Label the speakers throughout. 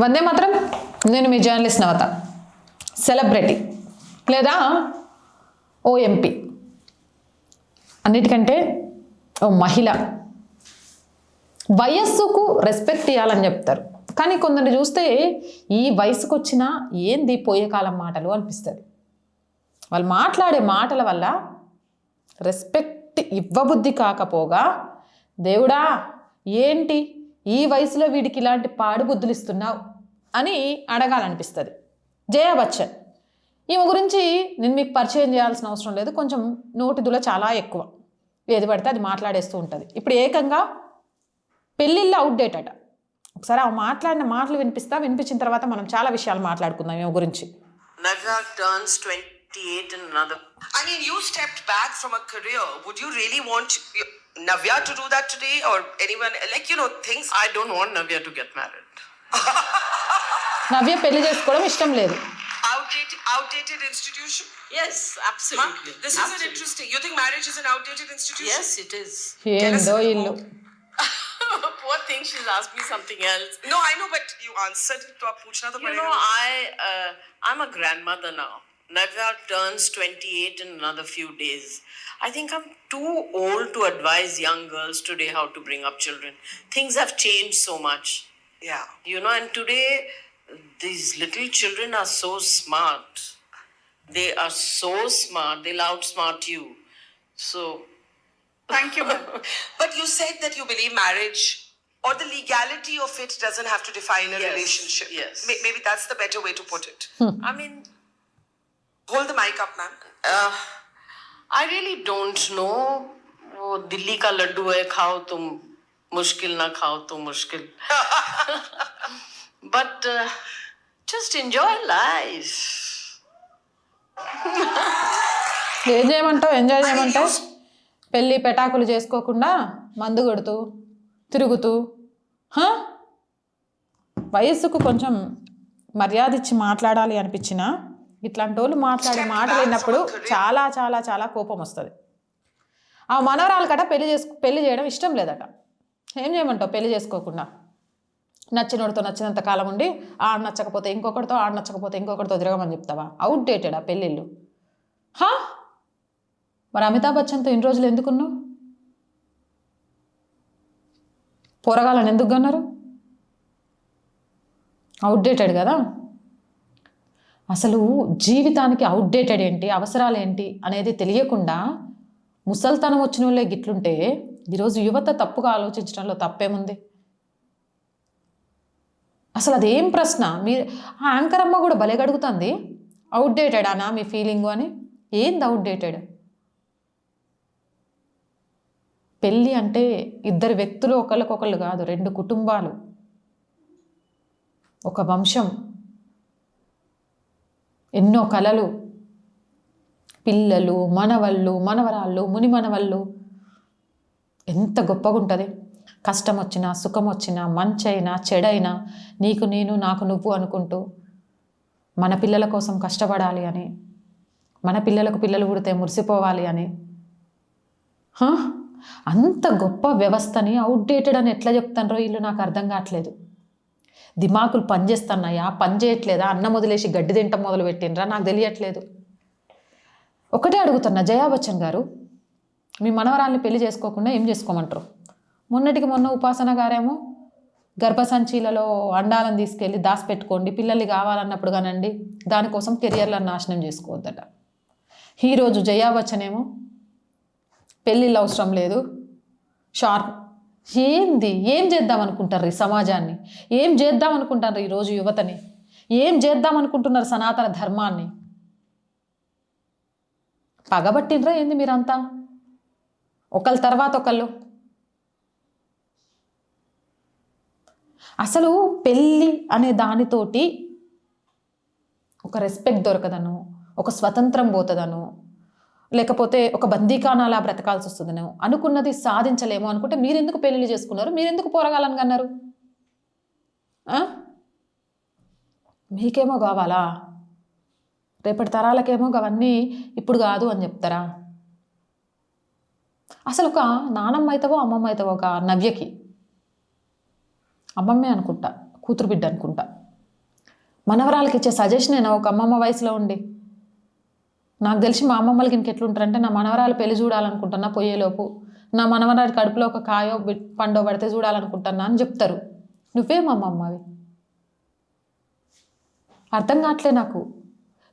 Speaker 1: వందే మాత్రం. నేను మీ జర్నలిస్ట్ నవత. సెలబ్రిటీ. లేదా ఓ ఎంపీ అన్నిటికంటే ఓ మహిళ. వయస్సుకు రెస్పెక్ట్ ఇవ్వాలని చెప్తారు. కానీ కొందరిని చూస్తే ఈ వయసుకు వచ్చినా ఏంది పోయే కాలం మాటలు అనిపిస్తుంది. వాళ్ళు మాట్లాడే మాటల వల్ల రెస్పెక్ట్ ఇవ్వబుద్ధి కాకపోగా దేవుడా ఏంటి? ఈ వయసులో వీడికి ఇలాంటి పాడుబుద్ధులు ఇస్తున్నావు. అని అడగాలనిపిస్తుంది జయ బచ్చన్ ఈమె గురించి నేను మీకు పరిచయం చేయాల్సిన అవసరం లేదు కొంచెం నోటిదుల చాలా ఎక్కువ ఏది పడితే అది మాట్లాడేస్తూ ఉంటుంది ఇప్పుడు ఏకంగా పెళ్ళిళ్ళు అవుట్డేట్ అట ఒకసారి ఆ మాట్లాడిన మాటలు వినిపిస్తా వినిపించిన తర్వాత మనం చాలా విషయాలు మాట్లాడుకుందాం ఈమె గురించి
Speaker 2: I mean, you stepped back from a career. Would you really want Navya to do that today or anyone? Like, you know, things.
Speaker 3: I don't want Navya to get married.
Speaker 1: నవ్య పెళ్లి చేసుకోవడం ఇష్టం లేదు
Speaker 2: outdated outdated institution
Speaker 3: yes absolutely
Speaker 2: this absolutely. is an interesting you think marriage is an outdated institution
Speaker 3: yes it is
Speaker 1: ఏందో ఇల్లు
Speaker 3: Poor thing, she's asked me something else.
Speaker 2: No, I know, but you answered it.
Speaker 3: You know, I, uh, I'm a grandmother now. Navya turns 28 in another few days. I think I'm too old to advise young girls today how to bring up children. Things have changed so much.
Speaker 2: Yeah.
Speaker 3: You know, and today these little children are so smart. They are so smart. They'll outsmart you. So,
Speaker 2: Thank you, ma'am. but you said that you believe marriage or the legality of it doesn't have to define a
Speaker 3: Yes,
Speaker 2: relationship.
Speaker 3: yes.
Speaker 2: May- maybe that's the better way to put it.
Speaker 3: I mean,
Speaker 2: Hold the mic up, ma'am.
Speaker 3: uh, I really don't know. वो दिल्ली का लड्डू है खाओ तुम मुश्किल ना खाओ तो मुश्किल बट just enjoy life.
Speaker 1: ఏం చేయమంటావు? ఎంజాయ్ చేయమంటావు? పెళ్ళి పెటాకులు చేసుకోకుండా మందు కొడుతూ తిరుగుతూ? వయస్సుకు కొంచెం మర్యాద ఇచ్చి మాట్లాడాలి అనిపించిన ఇట్లాంటి వాళ్ళు మాట్లాడే మాటలు విన్నప్పుడు చాలా చాలా చాలా కోపం వస్తుంది. ఆ మనవరాలు కట పెళ్ళి చేసుకు పెళ్ళి చేయడం ఇష్టం లేదట. ఏం చేయమంటావు? పెళ్ళి చేసుకోకుండా. నచ్చినోడితో నచ్చినంత కాలం ఉండి ఆడ నచ్చకపోతే ఇంకొకరితో ఆడ నచ్చకపోతే ఇంకొకరితో తిరగమని చెప్తావా? అవుట్డేటెడ్ ఆ పెళ్ళిళ్ళు. హా? మరి అమితాబ్ బచ్చన్తో ఇన్ని రోజులు ఎందుకున్నావు? పోరగాలని ఎందుకు అన్నారు అవుట్డేటెడ్ కదా? అసలు జీవితానికి అవుట్డేటెడ్ ఏంటి అవసరాలు ఏంటి అనేది తెలియకుండా ముసల్తనం వచ్చిన వాళ్ళే గిట్లుంటే ఈరోజు యువత తప్పుగా ఆలోచించడంలో తప్పేముంది? అసలు అదేం ప్రశ్న? మీరు ఆ యాంకర్ అమ్మ కూడా భలే అడుగుతుంది అవుట్డేటెడ్ అనా మీ ఫీలింగు అని? ఏంది అవుట్డేటెడ్ పెళ్ళి అంటే ఇద్దరు వ్యక్తులు ఒకళ్ళకొకళ్ళు కాదు రెండు కుటుంబాలు. ఒక వంశం. ఎన్నో కళలు పిల్లలు మనవళ్ళు మనవరాళ్ళు ముని మనవళ్ళు ఎంత గొప్పగా ఉంటుంది కష్టం వచ్చినా సుఖం వచ్చినా మంచైనా చెడైనా నీకు నేను నాకు నువ్వు అనుకుంటూ మన పిల్లల కోసం కష్టపడాలి అని మన పిల్లలకు పిల్లలు పుడితే మురిసిపోవాలి అని. అంత గొప్ప వ్యవస్థని అవుట్డేటెడ్ అని ఎట్లా చెప్తానరో వీళ్ళు నాకు అర్థం కావట్లేదు. దిమాకులు పనిచేస్తున్నాయా? పని చేయట్లేదా అన్నం వదిలేసి గడ్డి తింటం మొదలు పెట్టినరా నాకు తెలియట్లేదు. ఒకటే అడుగుతున్నా జయాబచ్చన్ గారు మీ మనవరాల్ని పెళ్ళి చేసుకోకుండా ఏం చేసుకోమంటారు? మొన్నటికి మొన్న ఉపాసన గారేమో గర్భసంచీలలో అండాలను తీసుకెళ్ళి దాచిపెట్టుకోండి పిల్లలు కావాలన్నప్పుడు కానండి దానికోసం కెరియర్లను నాశనం చేసుకోవద్దట. ఈరోజు జయా బచ్చన్ ఏమో పెళ్ళిళ్ళు అవసరం లేదు షార్ప్. ఏంది? ఏం చేద్దాం అనుకుంటారు ఈ సమాజాన్ని? ఏం చేద్దాం అనుకుంటారు ఈరోజు యువతని? ఏం చేద్దాం అనుకుంటున్నారు సనాతన ధర్మాన్ని? పగబట్టినరా ఏంది మీరంతా? ఒకళ్ళ తర్వాత ఒకళ్ళు. అసలు పెళ్ళి అనే దానితోటి ఒక రెస్పెక్ట్ దొరకదను ఒక స్వతంత్రం పోతుందను లేకపోతే ఒక బందీకానాలా బ్రతకాల్సి వస్తుందను అనుకున్నది సాధించలేము అనుకుంటే మీరెందుకు పెళ్ళిళ్ళు చేసుకున్నారు? మీరెందుకు పోరగాలని అన్నారు మీకేమో కావాలా? రేపటి తరాలకేమో అవన్నీ ఇప్పుడు కాదు అని చెప్తారా? అసలు ఒక నానమ్మ అవుతావో అమ్మమ్మ అవుతావో ఒక నవ్యకి అమ్మమ్మే అనుకుంటా కూతురు బిడ్డ అనుకుంటా. మనవరాలకి ఇచ్చే సజెషన్ నేను ఒక అమ్మమ్మ వయసులో ఉండి. నాకు తెలిసి మా అమ్మమ్మలకి ఇంకెట్లుంటారంటే నా మనవరాలు పెళ్ళి చూడాలనుకుంటున్నా పోయేలోపు. నా మనవరాడి కడుపులో ఒక కాయో పండో పడితే చూడాలనుకుంటున్నా అని చెప్తారు. నువ్వేం అమ్మమ్మవి. అర్థం కావట్లే నాకు.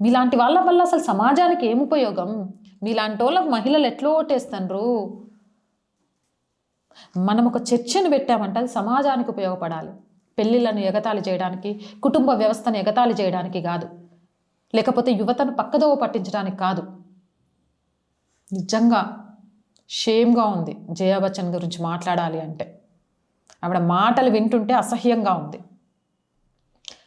Speaker 1: మీలాంటి వాళ్ళ వల్ల అసలు సమాజానికి ఏం ఉపయోగం? మీలాంటి వాళ్ళకు మహిళలు ఎట్లా ఓటేస్తుండ్రు మనం ఒక చర్చను పెట్టామంటే అది సమాజానికి ఉపయోగపడాలి. పెళ్ళిళ్ళను ఎగతాళి చేయడానికి కుటుంబ వ్యవస్థను ఎగతాళి చేయడానికి కాదు. లేకపోతే యువతను పక్కదోవ పట్టించడానికి కాదు. నిజంగా షేమ్గా ఉంది జయా బచ్చన్ గురించి మాట్లాడాలి అంటే. ఆవిడ మాటలు వింటుంటే అసహ్యంగా ఉంది.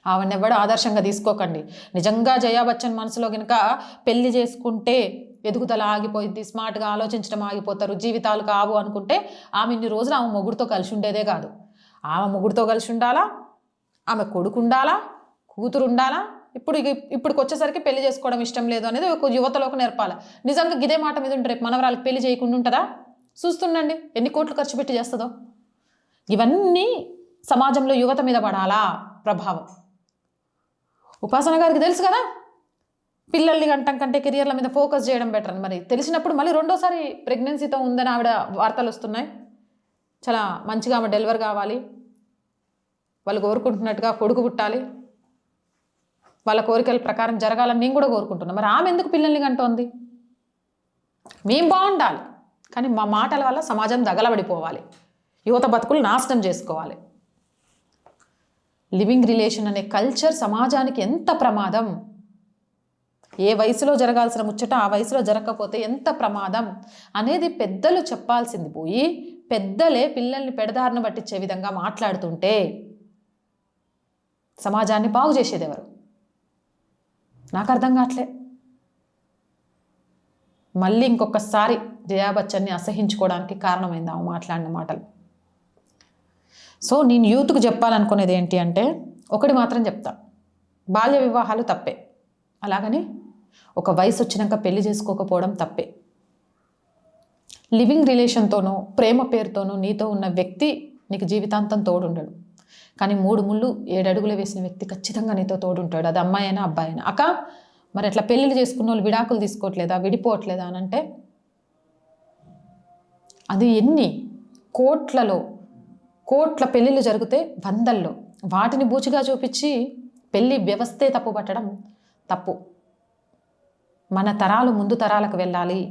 Speaker 1: ఆవిడనెవ్వడు ఆదర్శంగా తీసుకోకండి. నిజంగా జయా బచ్చన్ మనసులో కనుక పెళ్ళి చేసుకుంటే ఎదుగుదల ఆగిపోయింది స్మార్ట్గా ఆలోచించడం ఆగిపోతారు జీవితాలు కావు అనుకుంటే ఆమె ఇన్ని రోజులు ఆమె మొగుడితో కలిసి ఉండేదే కాదు. ఆమె మొగుడితో కలిసి ఉండాలా ఆమె కొడుకు ఉండాలా కూతురు ఉండాలా ఇప్పుడు ఇప్పుడు వచ్చేసరికి పెళ్ళి చేసుకోవడం ఇష్టం లేదు అనేది ఒక యువతలోకి నేర్పాలి. నిజంగా ఇదే మాట మీద ఉంటే రేపు మనవరాలకు పెళ్ళి చేయకుండా ఉంటుందా? చూస్తుండండి ఎన్ని కోట్లు ఖర్చు పెట్టి చేస్తుందో. ఇవన్నీ సమాజంలో యువత మీద పడాలా? ప్రభావం. ఉపాసన గారికి తెలుసు కదా? పిల్లల్ని గంటం కంటే కెరియర్ల మీద ఫోకస్ చేయడం బెటర్ అని మరి. తెలిసినప్పుడు మళ్ళీ రెండోసారి ప్రెగ్నెన్సీతో ఉందని ఆవిడ వార్తలు వస్తున్నాయి. చాలా మంచిగా ఆమె డెలివర్ కావాలి. వాళ్ళు కోరుకుంటున్నట్టుగా కొడుకు పుట్టాలి. వాళ్ళ కోరికల ప్రకారం జరగాలని నేను కూడా కోరుకుంటున్నాను మరి ఆమె ఎందుకు పిల్లల్ని కంటోంది మేము బాగుండాలి కానీ మా మాటల వల్ల సమాజం దగలబడిపోవాలి. యువత బతుకులు నాశనం చేసుకోవాలి. లివింగ్ రిలేషన్ అనే కల్చర్ సమాజానికి ఎంత ప్రమాదం? ఏ వయసులో జరగాల్సిన ముచ్చట ఆ వయసులో జరగకపోతే ఎంత ప్రమాదం అనేది పెద్దలు చెప్పాల్సింది పోయి పెద్దలే పిల్లల్ని పెడదారిన పట్టించే విధంగా మాట్లాడుతుంటే సమాజాన్ని బాగు చేసేది ఎవరు? నాకు అర్థం కావట్లే. మళ్ళీ ఇంకొకసారి జయా బచ్చన్ని అసహించుకోవడానికి కారణమైంది ఆమె మాట్లాడిన మాటలు. సో నేను యూత్కు చెప్పాలనుకునేది ఏంటి అంటే ఒకటి మాత్రం చెప్తా. బాల్య వివాహాలు తప్పే. అలాగని ఒక వయసు వచ్చినాక పెళ్ళి చేసుకోకపోవడం తప్పే. లివింగ్ రిలేషన్తోనో ప్రేమ పేరుతోనో నీతో ఉన్న వ్యక్తి నీకు జీవితాంతం తోడుండడు. కానీ మూడు ముళ్ళు ఏడడుగులు వేసిన వ్యక్తి ఖచ్చితంగా నీతో తోడుంటాడు. అది అమ్మాయి అయినా అబ్బాయి అయినా. అక్క మరి అట్లా పెళ్ళిళ్ళు చేసుకున్న వాళ్ళు విడాకులు తీసుకోవట్లేదా విడిపోవట్లేదా అని అంటే అది ఎన్ని కోట్లలో కోట్ల పెళ్ళిళ్ళు జరిగితే వందల్లో. వాటిని బూచిగా చూపించి పెళ్ళి వ్యవస్థే తప్పు పట్టడం తప్పు. మన తరాలు ముందు తరాలకు వెళ్ళాలి.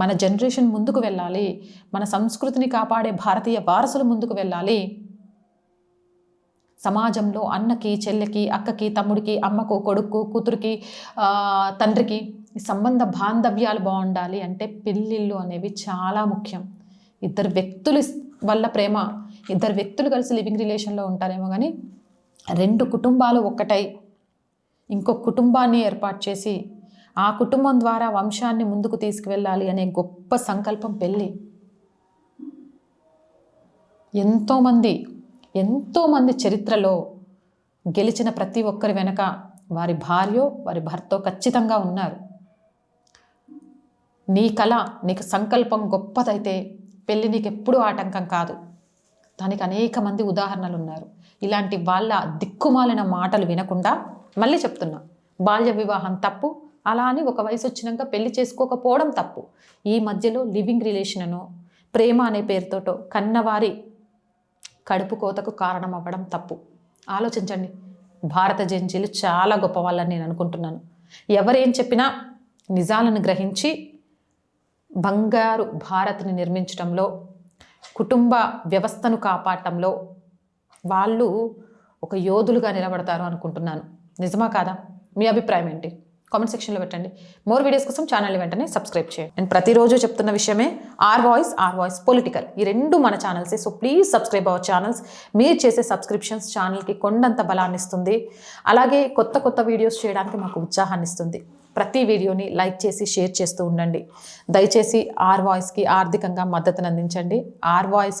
Speaker 1: మన జనరేషన్ ముందుకు వెళ్ళాలి. మన సంస్కృతిని కాపాడే భారతీయ వారసులు ముందుకు వెళ్ళాలి. సమాజంలో అన్నకి చెల్లెకి అక్కకి తమ్ముడికి అమ్మకు కొడుకు కూతురికి తండ్రికి సంబంధ బాంధవ్యాలు బాగుండాలి అంటే పెళ్ళిళ్ళు అనేవి చాలా ముఖ్యం. ఇద్దరు వ్యక్తులు వల్ల ప్రేమ. ఇద్దరు వ్యక్తులు కలిసి లివింగ్ రిలేషన్లో ఉంటారేమో కానీ రెండు కుటుంబాలు ఒక్కటై. ఇంకో కుటుంబాన్ని ఏర్పాటు చేసి ఆ కుటుంబం ద్వారా వంశాన్ని ముందుకు తీసుకువెళ్ళాలి అనే గొప్ప సంకల్పం పెళ్ళి. ఎంతోమంది ఎంతోమంది చరిత్రలో గెలిచిన ప్రతి ఒక్కరి వెనక వారి భార్యో వారి భర్తో ఖచ్చితంగా ఉన్నారు. నీ కళ నీకు సంకల్పం గొప్పదైతే పెళ్ళి నీకు ఎప్పుడూ ఆటంకం కాదు. దానికి అనేక మంది ఉదాహరణలు ఉన్నారు ఇలాంటి వాళ్ళ దిక్కుమాలిన మాటలు వినకుండా మళ్ళీ చెప్తున్నా. బాల్య వివాహం తప్పు అలా అని ఒక వయసు వచ్చినాక పెళ్ళి చేసుకోకపోవడం తప్పు. ఈ మధ్యలో లివింగ్ రిలేషన్ అనో ప్రేమ అనే పేరుతోటో కన్నవారి కడుపు కోతకు కారణం అవ్వడం తప్పు. ఆలోచించండి. భారత జంజీలు చాలా గొప్ప వాళ్ళని నేను అనుకుంటున్నాను. ఎవరేం చెప్పినా నిజాలను గ్రహించి బంగారు భారత్ని నిర్మించడంలో కుటుంబ వ్యవస్థను కాపాడటంలో వాళ్ళు ఒక యోధులుగా నిలబడతారు అనుకుంటున్నాను. నిజమా కాదా? మీ అభిప్రాయం ఏంటి? కామెంట్ సెక్షన్లో పెట్టండి. మోర్ వీడియోస్ కోసం ఛానల్ వెంటనే సబ్స్క్రైబ్ చేయండి. నేను ప్రతిరోజు చెప్తున్న విషయమే R voice R voice political ఈ రెండు మన ఛానల్సే. So please subscribe our channels మీరు చేసే సబ్స్క్రిప్షన్స్ ఛానల్కి కొండంత బలాన్ని ఇస్తుంది. అలాగే కొత్త కొత్త వీడియోస్ చేయడానికి మాకు ఉత్సాహాన్ని ఇస్తుంది. ప్రతి వీడియోని లైక్ చేసి షేర్ చేస్తూ ఉండండి. దయచేసి ఆర్ వాయిస్కి ఆర్థికంగా మద్దతును అందించండి. Are voice